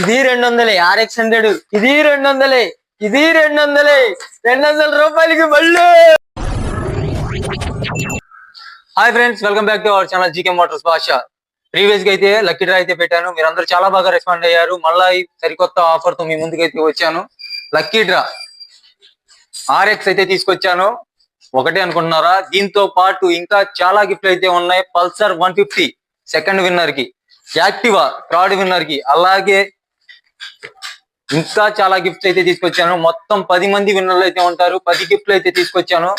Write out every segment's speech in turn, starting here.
ఇది రెండు వందలే ఆర్ఎక్స్ హండ్రెడ్ ఇది రెండు వందలే ఇది రెండు వందలే రెండు వందల రూపాయలకి బళ్ళు hi friends welcome back to our channel GK motors భాష ప్రీవియస్గా అయితే లక్కీ డ్రా అయితే పెట్టాను. మీరు అందరూ చాలా బాగా రెస్పాండ్ అయ్యారు. మళ్ళా సరికొత్త ఆఫర్తో మీ ముందుకైతే వచ్చాను. లక్కీ డ్రా ఆర్ఎక్స్ అయితే తీసుకొచ్చాను. ఒకటే అనుకుంటున్నారా? దీంతో పాటు ఇంకా చాలా గిఫ్ట్లు అయితే ఉన్నాయి. పల్సర్ వన్ ఫిఫ్టీ సెకండ్ విన్నర్కి. యాక్టివా థర్డ్ విన్నర్కి. అలాగే ఇంకా చాలా గిఫ్ట్స్ అయితే తీసుకొచ్చాను. మొత్తం పది మంది విన్నర్లు అయితే ఉంటారు. పది గిఫ్ట్లు అయితే తీసుకొచ్చాను.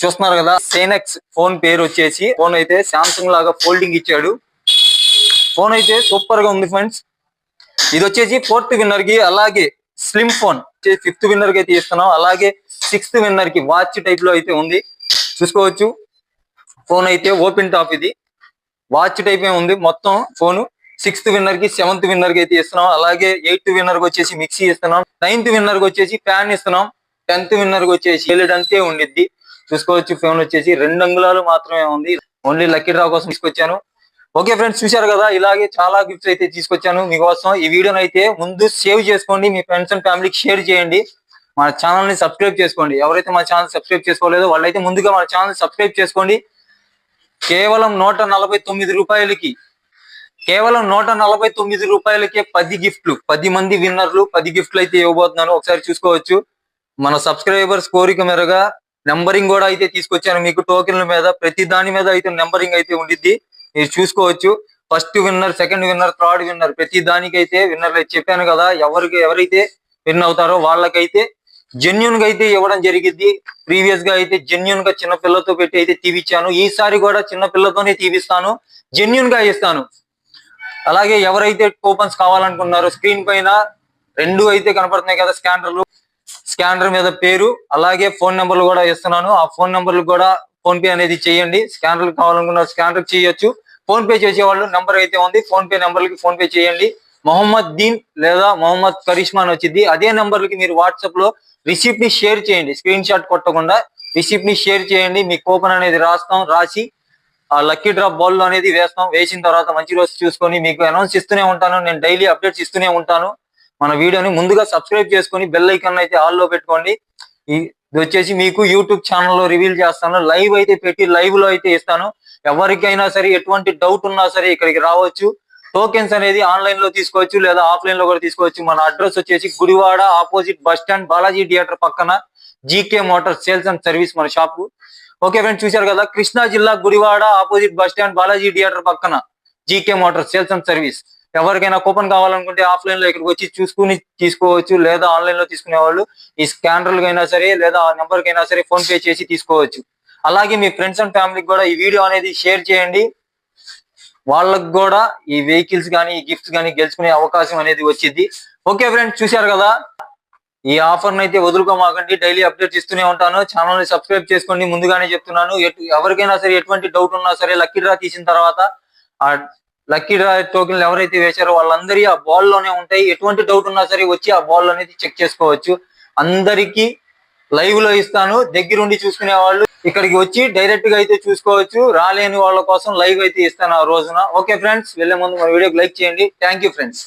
చూస్తున్నారు కదా సేనెక్స్ ఫోన్ పేరు వచ్చేసి ఫోన్ అయితే శాంసంగ్ లాగా ఫోల్డింగ్ ఇచ్చాడు. ఫోన్ అయితే సూపర్గా ఉంది ఫ్రెండ్స్ ఇది వచ్చేసి ఫోర్త్ విన్నర్కి అలాగే స్లిమ్ ఫోన్ ఫిఫ్త్ విన్నర్కి అయితే ఇస్తున్నాం. అలాగే సిక్స్త్ విన్నర్కి వాచ్ టైప్లో అయితే ఉంది. చూసుకోవచ్చు. ఫోన్ అయితే ఓపెన్ టాప్ ఇది. వాచ్ టైప్ ఏ ఉంది. మొత్తం ఫోన్ సిక్స్త్ విన్నర్కి సెవెంత్ విన్నర్కి అయితే ఇస్తున్నాం. అలాగే ఎయిత్ విన్నర్కి వచ్చేసి మిక్సీ ఇస్తున్నాం. నైన్త్ విన్నర్కి వచ్చేసి ఫ్యాన్ ఇస్తున్నాం. టెన్త్ విన్నర్కి వచ్చేసి ఎల్ఈడి అంతే ఉండిద్ది. చూసుకోవచ్చు ఫోన్ వచ్చేసి రెండు అంగుళాలు మాత్రమే ఉంది. ఓన్లీ లక్కీ డ్రా కోసం తీసుకొచ్చాను. ఓకే ఫ్రెండ్స్ చూశారు కదా? ఇలాగే చాలా గిఫ్ట్స్ అయితే తీసుకొచ్చాను మీకోసం. ఈ వీడియోని అయితే ముందు సేవ్ చేసుకోండి. మీ ఫ్రెండ్స్ అండ్ ఫ్యామిలీకి షేర్ చేయండి. మన ఛానల్ని సబ్స్క్రైబ్ చేసుకోండి. ఎవరైతే మా ఛానల్ సబ్స్క్రైబ్ చేసుకోలేదో వాళ్ళైతే ముందుగా మన ఛానల్ సబ్స్క్రైబ్ చేసుకోండి. కేవలం నూట నలభై తొమ్మిది రూపాయలకి కేవలం నూట నలభై తొమ్మిది రూపాయలకే పది గిఫ్ట్లు. పది మంది విన్నర్లు పది గిఫ్ట్లు అయితే ఇవ్వబోతున్నాను. ఒకసారి చూసుకోవచ్చు. మన సబ్స్క్రైబర్స్ కోరిక మేరగా నెంబరింగ్ కూడా అయితే తీసుకొచ్చాను. మీకు టోకెన్ల మీద ప్రతి దాని మీద అయితే నెంబరింగ్ అయితే ఉండిద్ది. మీరు చూసుకోవచ్చు. First winner second winner third winner ప్రతి దానికైతే విన్నర్లు చెప్పాను కదా. ఎవరికి ఎవరైతే విన్ అవుతారో వాళ్ళకైతే జెన్యున్గా అయితే ఇవ్వడం జరిగింది ప్రీవియస్గా అయితే జెన్యున్గా చిన్న పిల్లతో పెట్టి అయితే తీపిచ్చాను. ఈసారి కూడా చిన్న పిల్లతోనే తీపిస్తాను. జెన్యున్గా ఇస్తాను. అలాగే ఎవరైతే కూపన్స్ కావాలనుకున్నారో స్క్రీన్ పైన రెండు అయితే కనపడుతున్నాయి కదా స్కానర్లు స్కానర్ మీద పేరు అలాగే ఫోన్ నెంబర్లు కూడా ఇస్తున్నాను ఆ ఫోన్ నెంబర్లు కూడా ఫోన్ పే అనేది చేయండి. స్కానర్లు కావాలనుకున్న స్కానర్ చేయొచ్చు. ఫోన్ పే చేసేవాళ్ళు నెంబర్ అయితే ఉంది. ఫోన్ పే నెంబర్లకి ఫోన్ పే చేయండి. మొహమ్మద్ దీన్ లేదా మొహమ్మద్ కరిష్మా అని వచ్చింది. అదే నెంబర్లకి మీరు వాట్సాప్లో రిసిప్ట్ని షేర్ చేయండి. స్క్రీన్ షాట్ కొట్టకుండా రిసిప్ట్ని షేర్ చేయండి. మీ కూపన్ అనేది రాస్తాం రాసి ఆ లక్కీ డ్రాప్ బాల్లో అనేది వేస్తాం. వేసిన తర్వాత మంచి రోజు చూసుకొని మీకు అనౌన్స్ ఇస్తూనే ఉంటాను. నేను డైలీ అప్డేట్స్ ఇస్తూనే ఉంటాను. మన వీడియోని ముందుగా సబ్స్క్రైబ్ చేసుకొని బెల్ ఐకాన్ అయితే ఆల్లో పెట్టుకోండి. ఇది వచ్చేసి మీకు యూట్యూబ్ ఛానల్లో రివీల్ చేస్తాను. లైవ్ అయితే పెట్టి లైవ్లో అయితే ఇస్తాను. ఎవరికైనా సరే ఎటువంటి డౌట్ ఉన్నా సరే ఇక్కడికి రావచ్చు. టోకెన్స్ అనేది ఆన్లైన్లో తీసుకోవచ్చు లేదా ఆఫ్లైన్లో కూడా తీసుకోవచ్చు. మన అడ్రస్ వచ్చేసి Gudivada opposite bus stand Balaji theatre పక్కన GK motor sales and service మన షాపు ఓకే ఫ్రెండ్స్ చూశారు కదా? కృష్ణా జిల్లా Gudivada opposite bus stand Balaji theatre పక్కన GK motor sales and service. ఎవరికైనా కూపన్ కావాలనుకుంటే ఆఫ్లైన్లో ఇక్కడికి వచ్చి చూసుకుని తీసుకోవచ్చు లేదా ఆన్లైన్లో తీసుకునే వాళ్ళు ఈ స్కానర్లు అయినా సరే లేదా ఆ నెంబర్ అయినా సరే ఫోన్ పే చేసి తీసుకోవచ్చు. అలాగే మీ ఫ్రెండ్స్ అండ్ ఫ్యామిలీకి కూడా ఈ వీడియో అనేది షేర్ చేయండి. వాళ్ళకి కూడా ఈ వెహికల్స్ కానీ ఈ గిఫ్ట్స్ కానీ గెలుచుకునే అవకాశం అనేది వచ్చింది. ఓకే ఫ్రెండ్స్ చూశారు కదా? ఈ ఆఫర్ అయితే వదులుకోమాకండి. డైలీ అప్డేట్ ఇస్తూనే ఉంటాను. ఛానల్ని సబ్స్క్రైబ్ చేసుకోండి. ముందుగానే చెప్తున్నాను. ఎటు- ఎవరికైనా సరే ఎటువంటి డౌట్ ఉన్నా సరే లక్కీ డ్రా తీసిన తర్వాత ఆ లక్కీ డ్రా టోకెన్లు ఎవరైతే వేశారో వాళ్ళందరి ఆ బాల్లోనే ఉంటాయి. ఎటువంటి డౌట్ ఉన్నా సరే వచ్చి ఆ బాల్ అనేది చెక్ చేసుకోవచ్చు. అందరికీ లైవ్లో ఇస్తాను. దగ్గరుండి చూసుకునే వాళ్ళు ఇక్కడికి వచ్చి డైరెక్ట్గా అయితే చూసుకోవచ్చు. రాలేని వాళ్ళ కోసం లైవ్ అయితే ఇస్తాను ఆ రోజున. ఓకే ఫ్రెండ్స్ వెళ్ళే ముందు మన వీడియోకి లైక్ చేయండి. Thank you friends.